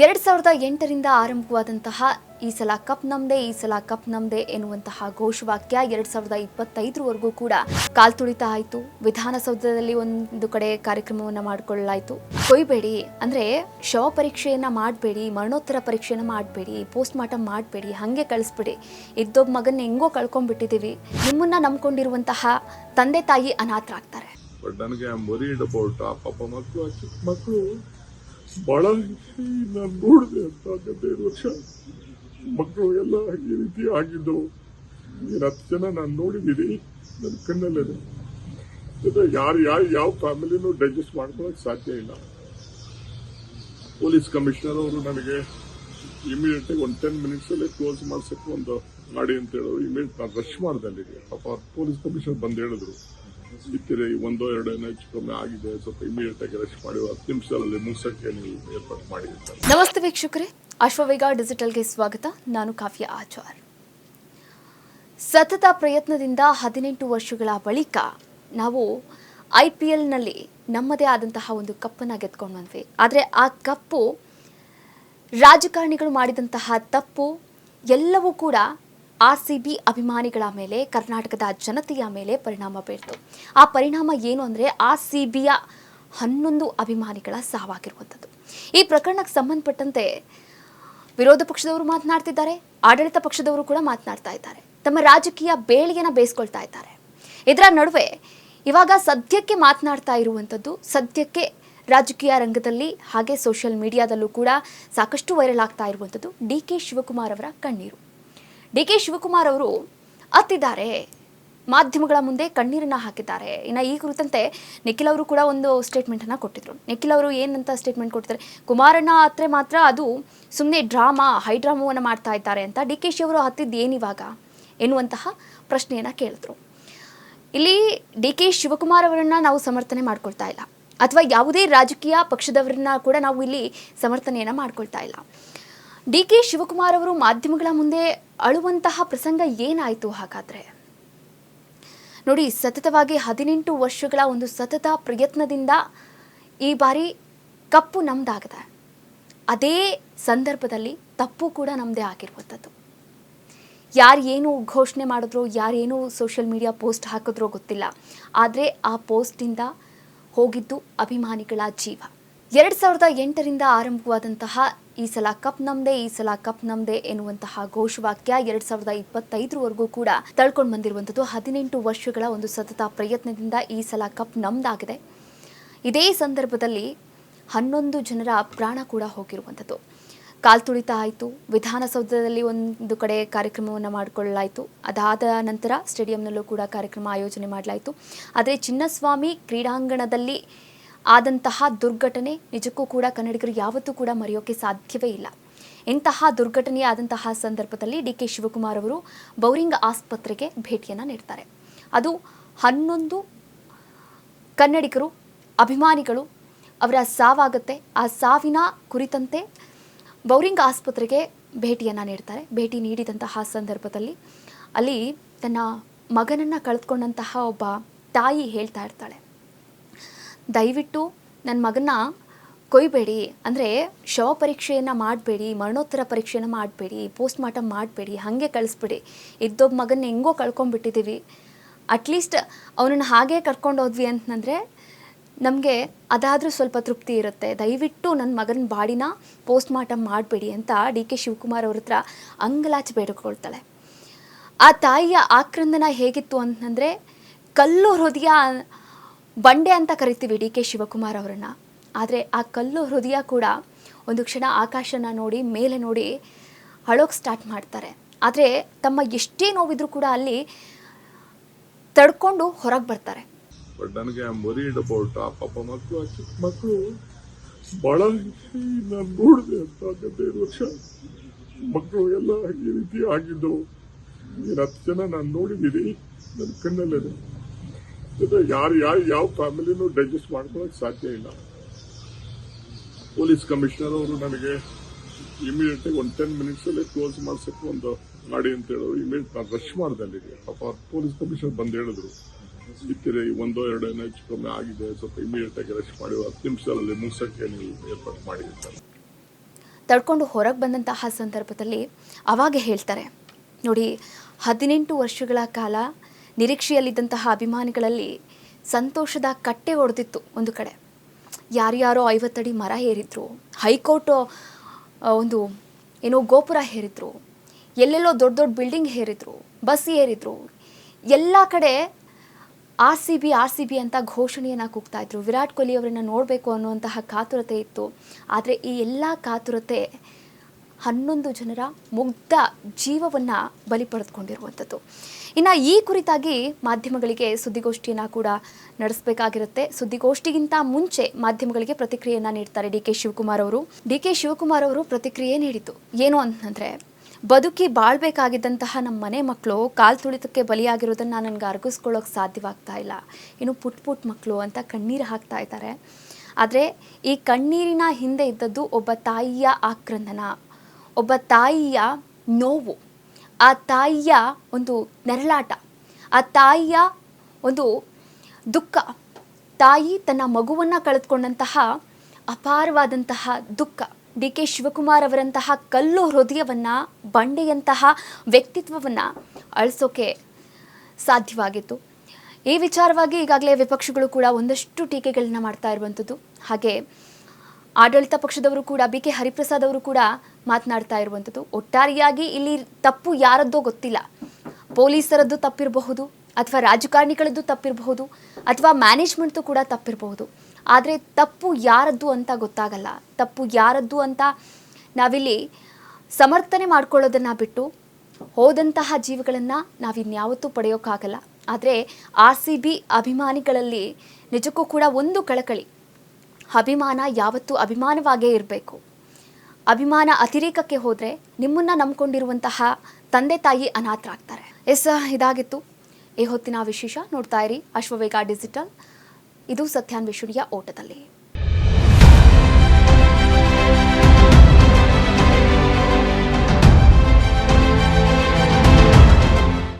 ಎರಡ್ ಸಾವಿರದ ಎಂಟರಿಂದ ಆರಂಭವಾದಂತಹ ಈ ಸಲ ಕಪ್ ನಮ್ದೆ, ಈ ಸಲ ಕಪ್ ನಮ್ದೆ ಎನ್ನುವಂತಹ ಘೋಷವಾಕ್ಯ ಎರಡ್ ಸಾವಿರದ ಇಪ್ಪತ್ತೈದರವರೆಗೂ ಕೂಡ ಕಾಲ್ ತುಳಿತಾ ಆಯಿತು. ವಿಧಾನಸೌಧದಲ್ಲಿ ಒಂದು ಕಡೆ ಕಾರ್ಯಕ್ರಮವನ್ನ ಮಾಡಿಕೊಳ್ಳಲಾಯಿತು. ಕೊಯ್ಬೇಡಿ, ಅಂದ್ರೆ ಶವ ಪರೀಕ್ಷೆಯನ್ನ ಮಾಡಬೇಡಿ, ಮರಣೋತ್ತರ ಪರೀಕ್ಷೆಯನ್ನ ಮಾಡಬೇಡಿ ಪೋಸ್ಟ್ ಮಾರ್ಟಮ್ ಮಾಡಬೇಡಿ, ಹಾಗೆ ಕಳಿಸ್ಬಿಡಿ. ಇದ್ದೊಬ್ಬ ಮಗನ್ನ ಹೆಂಗೋ ಕಳ್ಕೊಂಡ್ಬಿಟ್ಟಿದ್ದೀವಿ ನಿಮ್ಮನ್ನ ನಂಬ್ಕೊಂಡಿರುವಂತಹ ತಂದೆ ತಾಯಿ ಅನಾಥರಾಗ್ತಾರೆ. ಬಹಳ ನಾನು ನೋಡಿದೆ ಅಂತ ಹದಿನೈದು ವರ್ಷ. ಮಕ್ಕಳು ಎಲ್ಲ ಈ ರೀತಿ ಆಗಿದ್ದವು ನೀನು ಹತ್ತು ಜನ ನಾನು ನೋಡಿದ್ದೀನಿ ನನ್ನ ಕಣ್ಣಲ್ಲೇ ಯಾರು ಯಾರು ಯಾವ ಫ್ಯಾಮಿಲಿನೂ ಡೈಜೆಸ್ಟ್ ಮಾಡ್ಕೊಳಕ್ ಸಾಧ್ಯ ಇಲ್ಲ. ಪೊಲೀಸ್ ಕಮಿಷನರ್ ಅವರು ನನಗೆ ಇಮಿಡಿಯೇಟ್ ಆಗಿ ಒಂದು ಟೆನ್ ಮಿನಿಟ್ಸ್ ಅಲ್ಲೇ ಕ್ಲೋಸ್ ಮಾಡಿಸಕ್ಕೆ ಒಂದು ಗಾಡಿ ಅಂತ ಹೇಳೋರು ಇಮಿಡಿಯೇಟ್ ನಾನು ರಶ್ ಮಾಡ್ದೆ ಅಲ್ಲಿಗೆ ಪಾಪ ಪೊಲೀಸ್ ಕಮಿಷನರ್ ಬಂದು ಹೇಳಿದ್ರು. ಇತ್ತಿರಿ ಒಂದೋ ಎರಡೋ ಹೆಚ್ಚು ಕಮ್ಮಿ ಆಗಿದೆ. ಸ್ವಲ್ಪ ಇಮಿಡಿಯೇಟ್ ಆಗಿ ರಶ್ ಮಾಡಿ ಹತ್ತು ನಿಮಿಷದಲ್ಲಿ ಮುಗಿಸಕ್ಕೆ ನೀವು ಏರ್ಪಾಟ್ ಮಾಡಿ ಅಂತ. ನಮಸ್ತೆ ವೀಕ್ಷಕರೇ. ಅಶ್ವವೇಗ ಡಿಜಿಟಲ್ಗೆ ಸ್ವಾಗತ. ನಾನು ಕಾವ್ಯ ಆಚಾರ್. ಸತತ ಪ್ರಯತ್ನದಿಂದ ಹದಿನೆಂಟು ವರ್ಷಗಳ ಬಳಿಕ ನಾವು ಐ ಪಿ ಎಲ್ನಲ್ಲಿ ನಮ್ಮದೇ ಆದಂತಹ ಒಂದು ಕಪ್ಪನ್ನು ಗೆದ್ಕೊಂಡು ಬಂದ್ವಿ ಆದರೆ ಆ ಕಪ್ಪು ರಾಜಕಾರಣಿಗಳು ಮಾಡಿದಂತಹ ತಪ್ಪು ಎಲ್ಲವೂ ಕೂಡ ಆರ್ ಸಿ ಬಿ ಅಭಿಮಾನಿಗಳ ಮೇಲೆ, ಕರ್ನಾಟಕದ ಜನತೆಯ ಮೇಲೆ ಪರಿಣಾಮ ಬೀರ್ತು. ಆ ಪರಿಣಾಮ ಏನು ಅಂದರೆ ಆರ್ ಸಿ ಬಿಯ ಹನ್ನೊಂದು ಅಭಿಮಾನಿಗಳ ಸಾವಾಗಿರುವಂಥದ್ದು. ಈ ಪ್ರಕರಣಕ್ಕೆ ಸಂಬಂಧಪಟ್ಟಂತೆ ವಿರೋಧ ಪಕ್ಷದವರು ಮಾತನಾಡ್ತಿದ್ದಾರೆ, ಆಡಳಿತ ಪಕ್ಷದವರು ಕೂಡ ಮಾತನಾಡ್ತಾ ಇದ್ದಾರೆ. ತಮ್ಮ ರಾಜಕೀಯ ಬೇಳಿಯನ್ನು ಬೇಯಿಸ್ಕೊಳ್ತಾ ಇದ್ದಾರೆ. ಇದರ ನಡುವೆ ಇವಾಗ ಸದ್ಯಕ್ಕೆ ಮಾತನಾಡ್ತಾ ಇರುವಂಥದ್ದು, ಸದ್ಯಕ್ಕೆ ರಾಜಕೀಯ ರಂಗದಲ್ಲಿ ಹಾಗೆ ಸೋಷಿಯಲ್ ಮೀಡಿಯಾದಲ್ಲೂ ಕೂಡ ಸಾಕಷ್ಟು ವೈರಲ್ ಆಗ್ತಾ ಇರುವಂಥದ್ದು ಡಿ ಕೆ ಶಿವಕುಮಾರ್ ಅವರ ಕಣ್ಣೀರು. ಡಿ ಕೆ ಶಿವಕುಮಾರ್ ಅವರು ಅತ್ತಿದ್ದಾರೆ. ಮಾಧ್ಯಮಗಳ ಮುಂದೆ ಕಣ್ಣೀರನ್ನ ಹಾಕಿದ್ದಾರೆ. ಇನ್ನು ಈ ಕುರಿತಂತೆ ನಿಖಿಲ್ ಅವರು ಕೂಡ ಒಂದು ಸ್ಟೇಟ್ಮೆಂಟನ್ನು ಕೊಟ್ಟಿದ್ರು. ನಿಖಿಲ್ ಅವರು ಏನಂತ ಸ್ಟೇಟ್ಮೆಂಟ್ ಕೊಟ್ಟಿದ್ದಾರೆ ಕುಮಾರಣ್ಣ ಹತ್ರ ಮಾತ್ರ ಅದು ಸುಮ್ಮನೆ ಡ್ರಾಮಾ, ಹೈ ಡ್ರಾಮವನ್ನು ಮಾಡ್ತಾ ಇದ್ದಾರೆ ಅಂತ ಡಿ ಕೆ ಶಿ ಅವರು ಹತ್ತಿದ್ದು ಏನಿವಾಗ ಎನ್ನುವಂತಹ ಪ್ರಶ್ನೆಯನ್ನು ಕೇಳಿದ್ರು. ಇಲ್ಲಿ ಡಿ ಕೆ ಶಿವಕುಮಾರ್ ಅವರನ್ನ ನಾವು ಸಮರ್ಥನೆ ಮಾಡ್ಕೊಳ್ತಾ ಇಲ್ಲ. ಅಥವಾ ಯಾವುದೇ ರಾಜಕೀಯ ಪಕ್ಷದವರನ್ನ ಕೂಡ ನಾವು ಇಲ್ಲಿ ಸಮರ್ಥನೆಯನ್ನ ಮಾಡ್ಕೊಳ್ತಾ ಇಲ್ಲ. ಡಿ ಕೆ ಶಿವಕುಮಾರ್ ಅವರು ಮಾಧ್ಯಮಗಳ ಮುಂದೆ ಅಳುವಂತಹ ಪ್ರಸಂಗ ಏನಾಯಿತು ಹಾಗಾದ್ರೆ? ನೋಡಿ, ಸತತವಾಗಿ ಹದಿನೆಂಟು ವರ್ಷಗಳ ಒಂದು ಸತತ ಪ್ರಯತ್ನದಿಂದ ಈ ಬಾರಿ ಕಪ್ಪು ನಮ್ದಾಗಿದೆ. ಅದೇ ಸಂದರ್ಭದಲ್ಲಿ ತಪ್ಪು ಕೂಡ ನಮ್ಮದೇ ಆಗಿರುವಂಥದ್ದು. ಯಾರು ಘೋಷಣೆ ಮಾಡಿದ್ರು ಯಾರೇನು ಸೋಷಿಯಲ್ ಮೀಡಿಯಾ ಪೋಸ್ಟ್ ಹಾಕಿದ್ರೋ ಗೊತ್ತಿಲ್ಲ. ಆದರೆ ಆ ಪೋಸ್ಟಿಂದ ಹೋಗಿದ್ದು ಅಭಿಮಾನಿಗಳ ಜೀವ. ಎರಡು ಸಾವಿರದ ಎಂಟರಿಂದ ಆರಂಭವಾದಂತಹ ಈ ಸಲ ಕಪ್ ನಮ್ದೆ, ಈ ಸಲ ಕಪ್ ನಮ್ದೆ ಎನ್ನುವಂತಹ ಘೋಷವಾಕ್ಯ ಎರಡ್ ಸಾವಿರದ ಇಪ್ಪತ್ತೈದರವರೆಗೂ ಕೂಡ ತಳ್ಕೊಂಡು ಬಂದಿರುವಂಥದ್ದು ಹದಿನೆಂಟು ವರ್ಷಗಳ ಒಂದು ಸತತ ಪ್ರಯತ್ನದಿಂದ ಈ ಸಲ ಕಪ್ ನಮ್ದಾಗಿದೆ. ಇದೇ ಸಂದರ್ಭದಲ್ಲಿ ಹನ್ನೊಂದು ಜನರ ಪ್ರಾಣ ಕೂಡ ಹೋಗಿರುವಂಥದ್ದು. ಕಾಲ್ ತುಳಿತ ಆಯಿತು, ವಿಧಾನಸೌಧದಲ್ಲಿ ಒಂದು ಕಡೆ ಕಾರ್ಯಕ್ರಮವನ್ನು ಮಾಡಿಕೊಳ್ಳಲಾಯಿತು. ಅದಾದ ನಂತರ ಸ್ಟೇಡಿಯಂನಲ್ಲೂ ಕೂಡ ಕಾರ್ಯಕ್ರಮ ಆಯೋಜನೆ ಮಾಡಲಾಯಿತು. ಆದರೆ ಚಿನ್ನಸ್ವಾಮಿ ಕ್ರೀಡಾಂಗಣದಲ್ಲಿ ಆದಂತಹ ದುರ್ಘಟನೆ ನಿಜಕ್ಕೂ ಕೂಡ ಕನ್ನಡಿಗರು ಯಾವತ್ತೂ ಕೂಡ ಮರೆಯೋಕೆ ಸಾಧ್ಯವೇ ಇಲ್ಲ. ಇಂತಹ ದುರ್ಘಟನೆಯ ಆದಂತಹ ಸಂದರ್ಭದಲ್ಲಿ ಡಿ ಕೆ ಶಿವಕುಮಾರ್ ಅವರು ಬೌರಿಂಗ್ ಆಸ್ಪತ್ರೆಗೆ ಭೇಟಿಯನ್ನು ನೀಡ್ತಾರೆ. ಅದು ಹನ್ನೊಂದು ಕನ್ನಡಿಗರು, ಅಭಿಮಾನಿಗಳು ಅವರ ಸಾವಾಗುತ್ತೆ. ಆ ಸಾವಿನ ಕುರಿತಂತೆ ಬೌರಿಂಗ್ ಆಸ್ಪತ್ರೆಗೆ ಭೇಟಿಯನ್ನು ನೀಡ್ತಾರೆ. ಭೇಟಿ ನೀಡಿದಂತಹ ಸಂದರ್ಭದಲ್ಲಿ ಅಲ್ಲಿ ತನ್ನ ಮಗನನ್ನು ಕಳೆದುಕೊಂಡಂತಹ ಒಬ್ಬ ತಾಯಿ ಹೇಳ್ತಾ ಇರ್ತಾಳೆ. ದಯವಿಟ್ಟು ನನ್ನ ಮಗನ ಕೊಯ್ಬೇಡಿ. ಅಂದರೆ ಶವ ಪರೀಕ್ಷೆಯನ್ನು ಮಾಡಬೇಡಿ, ಮರಣೋತ್ತರ ಪರೀಕ್ಷೆಯನ್ನು ಮಾಡಬೇಡಿ ಪೋಸ್ಟ್ ಮಾರ್ಟಮ್ ಮಾಡಬೇಡಿ, ಹಾಗೆ ಕಳಿಸ್ಬಿಡಿ. ಇದ್ದೊಬ್ಬ ಮಗನ ಹೆಂಗೋ ಕಳ್ಕೊಂಡ್ಬಿಟ್ಟಿದ್ದೀವಿ ಅಟ್ಲೀಸ್ಟ್ ಅವನನ್ನು ಹಾಗೆ ಕರ್ಕೊಂಡು ಹೋದ್ವಿ ಅಂತಂದರೆ ನಮಗೆ ಅದಾದರೂ ಸ್ವಲ್ಪ ತೃಪ್ತಿ ಇರುತ್ತೆ. ದಯವಿಟ್ಟು ನನ್ನ ಮಗನ ಬಾಡಿನ ಪೋಸ್ಟ್ ಮಾರ್ಟಮ್ ಮಾಡಬೇಡಿ ಅಂತ ಡಿ ಕೆ ಶಿವಕುಮಾರ್ ಅವ್ರ ಹತ್ರ ಅಂಗಲಾಚಿ ಬೇಡಿಕೊಳ್ತಾಳೆ. ಆ ತಾಯಿಯ ಆಕ್ರಂದನ ಹೇಗಿತ್ತು ಅಂತಂದರೆ ಕಲ್ಲು ಹೃದಯ ಬಂಡೆ ಅಂತ ಕರಿತೀವಿ ಡಿ ಕೆ ಶಿವಕುಮಾರ್ ಅವರನ್ನು. ಆದರೆ ಆ ಕಲ್ಲು ಹೃದಯ ಕೂಡ ಒಂದು ಕ್ಷಣ ಆಕಾಶನ ನೋಡಿ, ಮೇಲೆ ನೋಡಿ ಅಳೋಕೆ ಸ್ಟಾರ್ಟ್ ಮಾಡ್ತಾರೆ. ಆದರೆ ತಮ್ಮ ಎಷ್ಟೇ ನೋವಿದ್ರೂ ಕೂಡ ಅಲ್ಲಿ ತಡ್ಕೊಂಡು ಹೊರಗೆ ಬರ್ತಾರೆ. ಬಟ್ ನನಗೆ ವರಿಡ್ ಅಬೌಟ್ ಆ ಪಾಪ ಮಕ್ಕಳು, ಆ ಚಿಕ್ಕ ಮಕ್ಕಳು, ಬಹಳ ನಾನು ನೋಡಿದೆ ಅಂತ ಹದಿನೈದು ವರ್ಷ. ಮಕ್ಕಳು ಎಲ್ಲ ಈ ರೀತಿ ಆಗಿದ್ದವು ಹತ್ತು ಜನ ನಾನು ನೋಡಿದ್ದೀನಿ ನನ್ನ ಕಣ್ಣಲ್ಲಿದೆ ಜೊತೆ ಯಾರು ಯಾರು ಯಾವ ಫ್ಯಾಮಿಲಿನೂ ಡೈಜೆಸ್ಟ್ ಮಾಡ್ಕೊಳಕ್ ಸಾಧ್ಯ ಇಲ್ಲ. ಪೊಲೀಸ್ ಕಮಿಷನರ್ ಅವರು ನನಗೆ ಇಮಿಡಿಯೇಟ್ ಆಗಿ ಒಂದು ಟೆನ್ ಮಿನಿಟ್ಸ್ ಅಲ್ಲಿ ಕ್ಲೋಸ್ ಮಾಡ್ಸಕ್ಕೆ ಒಂದು ಮಾಡಿ ಅಂತ ಹೇಳೋ ಇಮಿಡಿಯೇಟ್ ನಾನು ರಶ್ ಮಾಡ್ದೆ ಅಲ್ಲಿಗೆ ಪಾಪ ಪೊಲೀಸ್ ಕಮಿಷನರ್ ಬಂದು ಹೇಳಿದ್ರು ಇತ್ತಿರಿ ಒಂದೋ ಎರಡೋ ಹೆಚ್ಚು ಕಮ್ಮಿ ಆಗಿದೆ, ಸ್ವಲ್ಪ ಇಮಿಡಿಯೇಟ್ ಆಗಿ ರಶ್ ಮಾಡಿ, ಹತ್ತು ನಿಮಿಷದಲ್ಲಿ ಮುಗಿಸಕ್ಕೆ ನೀವು ಏರ್ಪಾಟ್ ಮಾಡಿ ತಡ್ಕೊಂಡು ಹೊರಗೆ ಬಂದಂತಹ ಸಂದರ್ಭದಲ್ಲಿ ಅವಾಗ ಹೇಳ್ತಾರೆ, ನೋಡಿ, ಹದಿನೆಂಟು ವರ್ಷಗಳ ಕಾಲ ನಿರೀಕ್ಷೆಯಲ್ಲಿದ್ದಂತಹ ಅಭಿಮಾನಿಗಳಲ್ಲಿ ಸಂತೋಷದ ಕಟ್ಟೆ ಹೊಡೆದಿತ್ತು ಒಂದು ಕಡೆ. ಯಾರ್ಯಾರೋ ಐವತ್ತಡಿ ಮರ ಏರಿದ್ರು, ಹೈಕೋರ್ಟ್ ಒಂದು ಏನೋ ಗೋಪುರ ಹೇರಿದ್ರು ಎಲ್ಲೆಲ್ಲೋ ದೊಡ್ಡ ದೊಡ್ಡ ಬಿಲ್ಡಿಂಗ್ ಹೇರಿದ್ರು ಬಸ್ ಏರಿದ್ರು, ಎಲ್ಲ ಕಡೆ R C B, R C B ಅಂತ ಘೋಷಣೆಯನ್ನು ಕೂಗ್ತಾ ಇದ್ರು. ವಿರಾಟ್ ಕೊಹ್ಲಿ ಅವರನ್ನು ನೋಡಬೇಕು ಅನ್ನುವಂತಹ ಕಾತುರತೆ ಇತ್ತು. ಆದರೆ ಈ ಎಲ್ಲ ಕಾತುರತೆ ಹನ್ನೊಂದು ಜನರ ಮುಗ್ಧ ಜೀವವನ್ನು ಬಲಿ ಪಡೆದುಕೊಂಡಿರುವಂಥದ್ದು ಇನ್ನು ಈ ಕುರಿತಾಗಿ ಮಾಧ್ಯಮಗಳಿಗೆ ಸುದ್ದಿಗೋಷ್ಠಿಯನ್ನು ಕೂಡ ನಡೆಸಬೇಕಾಗಿರುತ್ತೆ. ಸುದ್ದಿಗೋಷ್ಠಿಗಿಂತ ಮುಂಚೆ ಮಾಧ್ಯಮಗಳಿಗೆ ಪ್ರತಿಕ್ರಿಯೆಯನ್ನು ನೀಡ್ತಾರೆ ಡಿ ಕೆ ಶಿವಕುಮಾರ್ ಅವರು. ಡಿ ಕೆ ಶಿವಕುಮಾರ್ ಅವರು ಪ್ರತಿಕ್ರಿಯೆ ನೀಡಿತು ಏನು ಅಂತಂದರೆ, ಬದುಕಿ ಬಾಳ್ಬೇಕಾಗಿದ್ದಂತಹ ನಮ್ಮ ಮನೆ ಮಕ್ಕಳು ಕಾಲು ತುಳಿತಕ್ಕೆ ಬಲಿಯಾಗಿರೋದನ್ನು ನನಗೆ ಅರ್ಗಿಸ್ಕೊಳ್ಳೋಕೆ ಸಾಧ್ಯವಾಗ್ತಾ ಇಲ್ಲ. ಇನ್ನು ಪುಟ್ ಪುಟ್ ಮಕ್ಕಳು ಅಂತ ಕಣ್ಣೀರು ಹಾಕ್ತಾ ಇದ್ದಾರೆ. ಆದರೆ ಈ ಕಣ್ಣೀರಿನ ಹಿಂದೆ ಇದ್ದದ್ದು ಒಬ್ಬ ತಾಯಿಯ ಆಕ್ರಂದನ. ಒಬ್ಬ ತಾಯಿಯ ನೋವು, ಆ ತಾಯಿಯ ಒಂದು ನೆರಳಾಟ, ಆ ತಾಯಿಯ ಒಂದು ದುಃಖ. ತಾಯಿ ತನ್ನ ಮಗುವನ್ನು ಕಳೆದುಕೊಂಡಂತಹ ಅಪಾರವಾದಂತಹ ದುಃಖ. ಡಿ ಕೆ ಶಿವಕುಮಾರ್ ಅವರಂತಹ ಕಲ್ಲು ಹೃದಯವನ್ನು, ಬಂಡೆಯಂತಹ ವ್ಯಕ್ತಿತ್ವವನ್ನು ಅಳಿಸೋಕೆ ಸಾಧ್ಯವಾಗಿತ್ತು. ಈ ವಿಚಾರವಾಗಿ ಈಗಾಗಲೇ ವಿಪಕ್ಷಗಳು ಕೂಡ ಒಂದಷ್ಟು ಟೀಕೆಗಳನ್ನ ಮಾಡ್ತಾ ಇರುವಂಥದ್ದು. ಹಾಗೆ ಆಡಳಿತ ಪಕ್ಷದವರು ಕೂಡ, ಬಿ ಕೆ ಹರಿಪ್ರಸಾದ್ ಅವರು ಕೂಡ ಮಾತನಾಡ್ತಾ ಇರುವಂಥದ್ದು. ಒಟ್ಟಾರೆಯಾಗಿ ಇಲ್ಲಿ ತಪ್ಪು ಯಾರದ್ದೋ ಗೊತ್ತಿಲ್ಲ. ಪೊಲೀಸರದ್ದು ತಪ್ಪಿರಬಹುದು, ಅಥವಾ ರಾಜಕಾರಣಿಗಳದ್ದು ತಪ್ಪಿರಬಹುದು, ಅಥವಾ ಮ್ಯಾನೇಜ್ಮೆಂಟ್ದು ಕೂಡ ತಪ್ಪಿರಬಹುದು. ಆದರೆ ತಪ್ಪು ಯಾರದ್ದು ಅಂತ ಗೊತ್ತಾಗಲ್ಲ. ತಪ್ಪು ಯಾರದ್ದು ಅಂತ ನಾವಿಲ್ಲಿ ಸಮರ್ಥನೆ ಮಾಡ್ಕೊಳ್ಳೋದನ್ನು ಬಿಟ್ಟು ಹೋದಂತಹ ಜೀವಗಳನ್ನು ನಾವಿನ್ಯಾವತ್ತೂ ಪಡೆಯೋಕ್ಕಾಗಲ್ಲ ಆದರೆ ಆರ್ ಸಿ ಬಿ ಅಭಿಮಾನಿಗಳಲ್ಲಿ ನಿಜಕ್ಕೂ ಕೂಡ ಒಂದು ಕಳಕಳಿ. ಅಭಿಮಾನ ಯಾವತ್ತೂ ಅಭಿಮಾನವಾಗೇ ಇರಬೇಕು. ಅಭಿಮಾನ ಅತಿರೇಕಕ್ಕೆ ಹೋದರೆ ನಿಮ್ಮನ್ನು ನಂಬಿಕೊಂಡಿರುವಂತಹ ತಂದೆ ತಾಯಿ ಅನಾಥರಾಗ್ತಾರೆ. ಎಸ್, ಇದಾಗಿತ್ತು. ಈ ಹೊತ್ತಿನ ವಿಶೇಷ ನೋಡ್ತಾ ಇರಿ ಅಶ್ವವೇಗ ಡಿಜಿಟಲ್. ಇದು ಸತ್ಯಾನ್ವೇಷಣೆಯ ಓಟದಲ್ಲಿ.